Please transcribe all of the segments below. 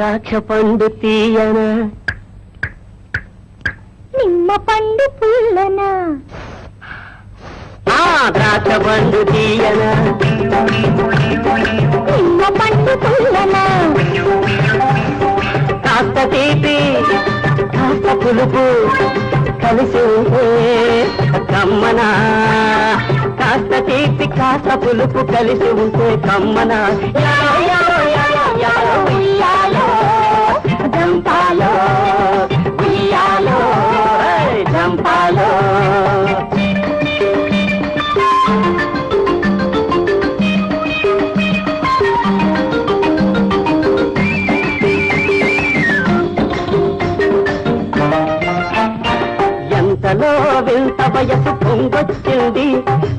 ద్రాక్ష పండు తీయన నిమ్మ పండు పుల్లన ఆ ద్రాక్ష పండు తీయన నిమ్మ పండు పుల్లన కాస్త తీపి కాస్త పులుపు కలిసి ఉంటే కమ్మన కాస్త తీపి కాస్త పులుపు కలిసి ఉంటే కమ్మన యాలో, యాలో, యాలో, ఉయ్యాలో, ఉంటాయో ఎంతలో వింత వయసు పొంగొచ్చింది.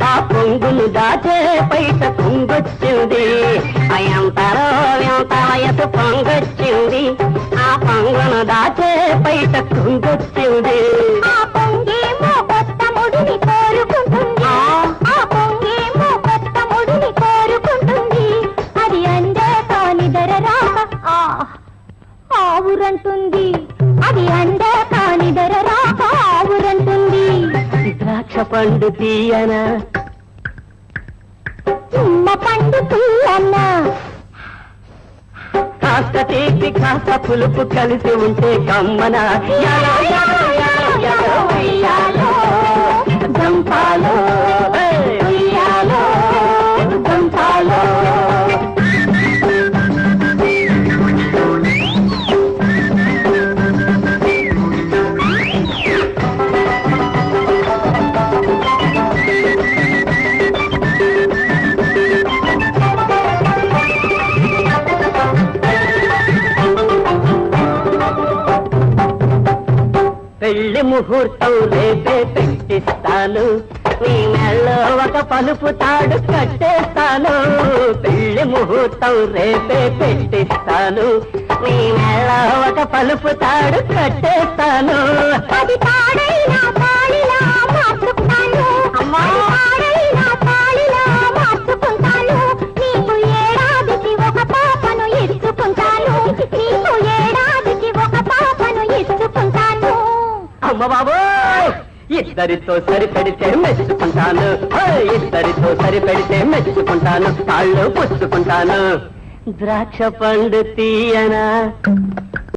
ఆ పొంగును దాచే పైట పొంగొచ్చింది. ఎంతలో వింత వయసు పొంగొచ్చింది. ఆ పొంగును దాచే పైట పొంగొచ్చింది. అది అందే కాని ధర ద్రాక్ష పండు తీయన? నిమ్మ పండు పుల్లన్న కాస్త తీపి కాస్త పులుపు కలిసి ఉంటే కమ్మన? పెళ్ళి ముహూర్తం రేపే పెట్టిస్తాను. నీ మెళ్ళో ఒక పలుపు తాడు కట్టేస్తాను. పెళ్ళి ముహూర్తం రేపే పెట్టిస్తాను. నీ మెళ్ళో ఒక పలుపు తాడు కట్టేస్తాను. అది తాడైనా తాళిలా మార్చుకుంటాను. అది తాడైనా తాళిలా మార్చుకుంటాను. నీకు ఏడాదికి ఒక పాపను ఇచ్చుకుంటాను అమ్మ బాబు ఇద్దరితో సరిపెడితే మెచ్చుకుంటాను. ఇద్దరితో సరిపెడితే మెచ్చుకుంటాను. కాళ్ళు పుచ్చుకుంటాను. ద్రాక్ష పండు తీయనా?